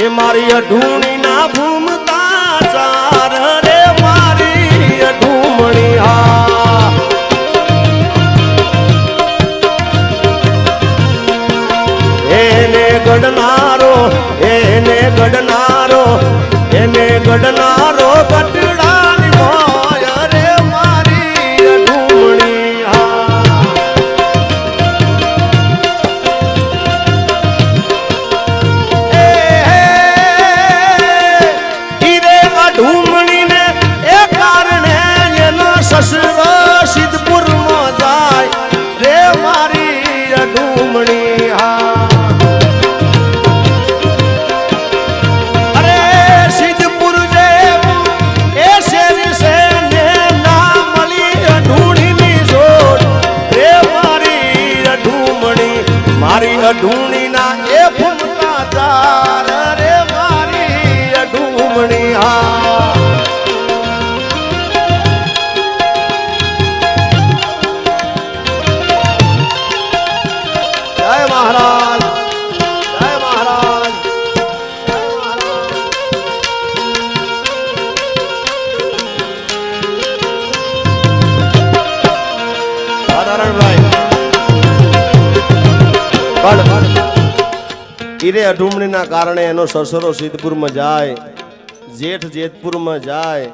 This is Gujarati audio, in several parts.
એ મારી અઢૂણી ના ભૂમતા ચાર રે, મારી અઢૂમણી એને ગડનારો એને ગડનારો એને ગડનારો મારી પણ ઈરે અઢુમણીના કારણે એનો સસરો સિદ્ધપુરમાં જાય, જેઠ જેતપુરમાં જાય,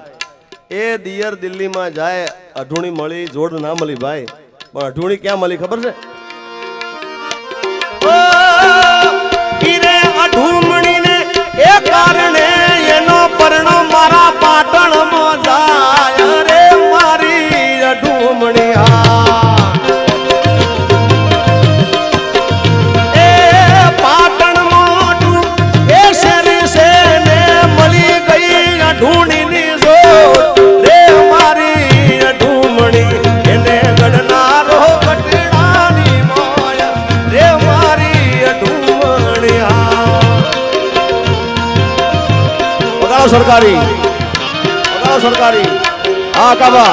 એ દિયર દિલ્હીમાં જાય, અઢુણી મળી, જોડ ના મળી ભાઈ. પણ અઢુણી ક્યાં મળી ખબર છે? વગાડો સરકારી વગાડો સરકારી હા કાબા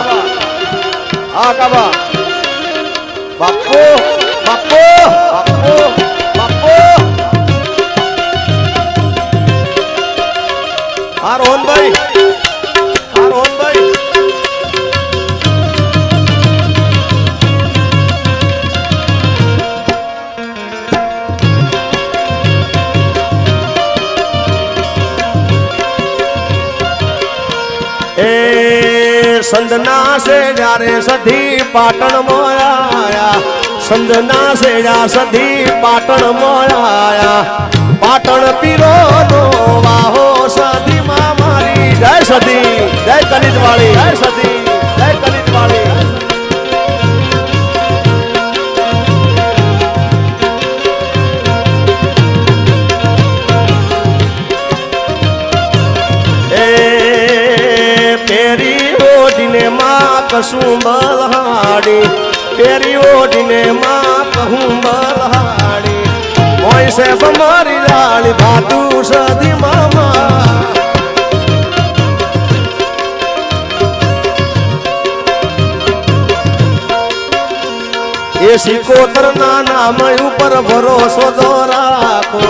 હા કાબા બાપુ બાપુ સંદના સે જ્યારે સધી પાટણ મોયા સંદના સે જા સધી પાટણ મોયા પાટણ પીરો નો વાહો સધી માં મારી. જય સધી, જય કલિત વાળી જય સધી. કશું બલહાડી? પેરી ઓઢીને માં કહું બલહાડી? હોય છે મારી લાળી ભાતુ સદી મામા. એ સિકોતર ના નામ ઉપર ભરોસો જો રાખો.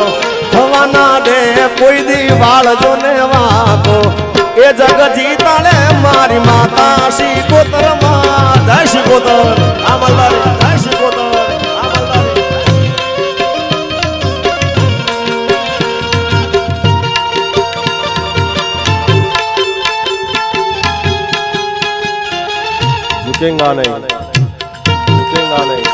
થવાના દે કોઈ દી વાળજો ને વાકો. એ જગ જીતાડે મારી માતા સિકોતર માં જય સિકોતર આ મલ્લારી જય સિકોતર આ મલ્લારી झुकेगा नहीं झुकेगा नहीं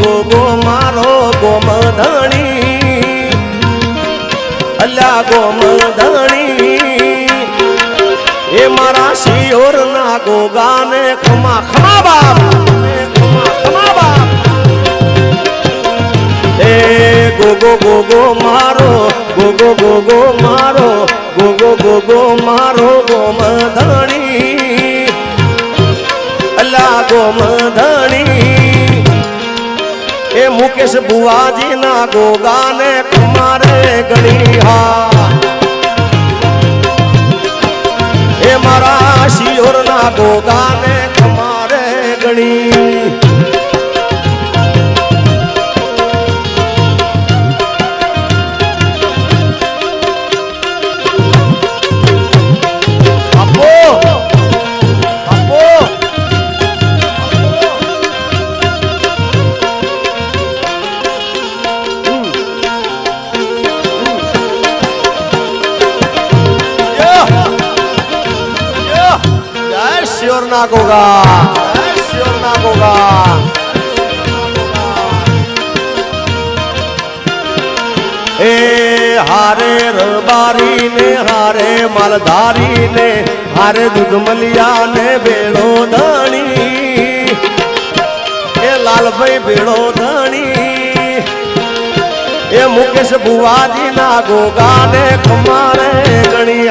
ગો ગો ગો ગો મારો ગોમધણી અલ્યા ગોમધણી એ મારા શિયોર ના ગોગાને ખમા ખમા બાપ ખમા બાપ એ ગોગો ગો ગો ગો મારો ગોગો ગો ગો ગો મારો ગોગો ગો મુકેશ બુવાજી ના ગોગાને કુમારે ગણી હા એ મારા શિયોર ના ગોગાને કુમારે ગણી ના ગોગા શિયોર ના ગોગા એ હારે રબારી ને હારે માલધારી ને હારે દુધમલિયા ને ભેળો ધણી. એ લાલભાઈ ભેળો ધણી. એ મુકેશ ભુવાજી ના ગોગા ને કમારે ગણી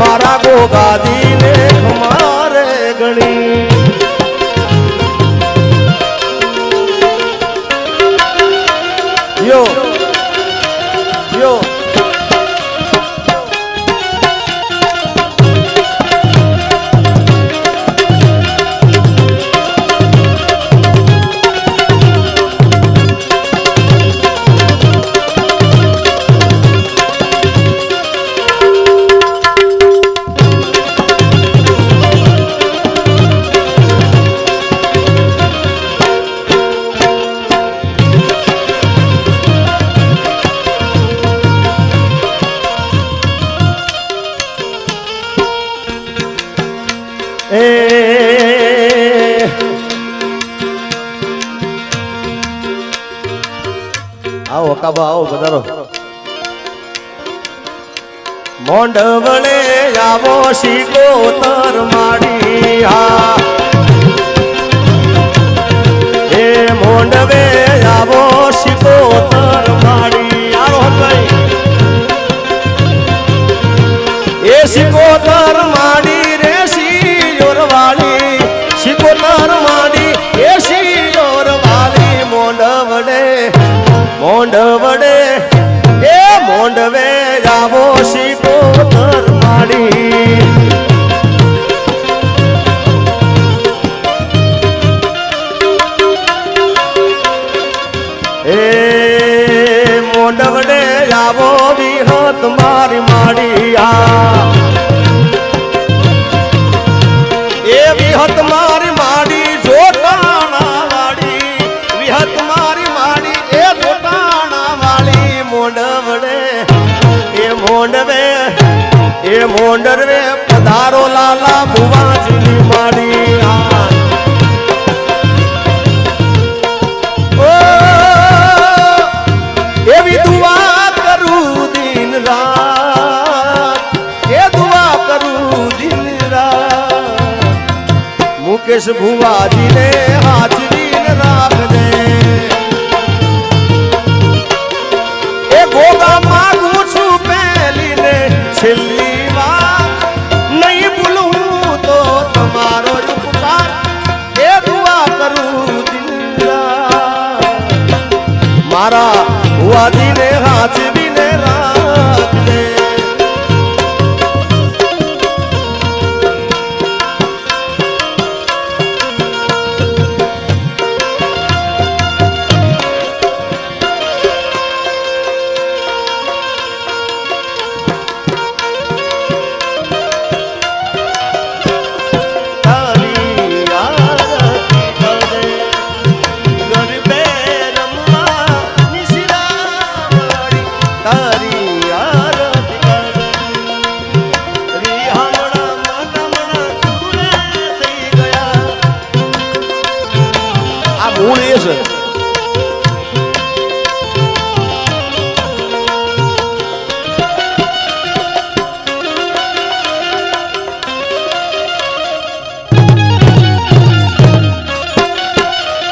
મારા ગોગાજી ને કમારે ગણી. આવો કાબા આવો પધારો મોંડવળે આવો શીકોતર માડી હા. એ મોંડવે આવો શીકોતર માડી આવો ભાઈ એ મોડવડે આવો વિહત મારી માડિયા એ વિહત મારી માડી જોટાણા વાળી વિહત મારી માડી એ જોટાણા વાળી મોડવડે, એ મોડવે, એ મોંડવે પધારો લાલા ભુવાજીની માડી મુકેશ ભુવાજીને હાજરીને રાખજે. એ ગોગા માગું છું પહેલીને છેલ્લી વાર. નહીં ભૂલું તો તમારો જ ઉપકાર. એ દુઆ કરું રાત. મારા ભુવાજીને હાચવીને મૂળ એ છે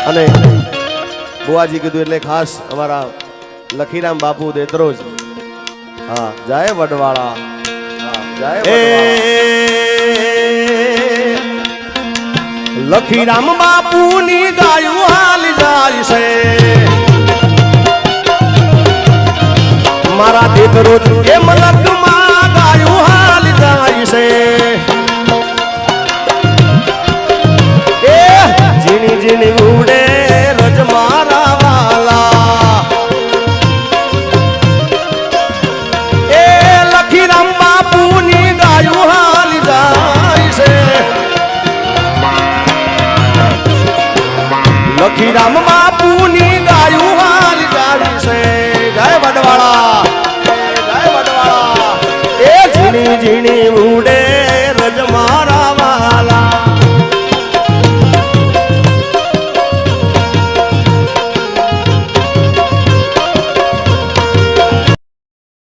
અને બુવાજી કીધું એટલે ખાસ અમારા લખીરામ બાપુ દેત્રોજ હા જય વડવાળા. જય લખીરામ બાપુની ગાયું હાલી જાય છે. મારા દીકરો એમ લખમાં ગાયું હાલી જાય છે. બાપુની ગાયું હાલ ગાડી છે.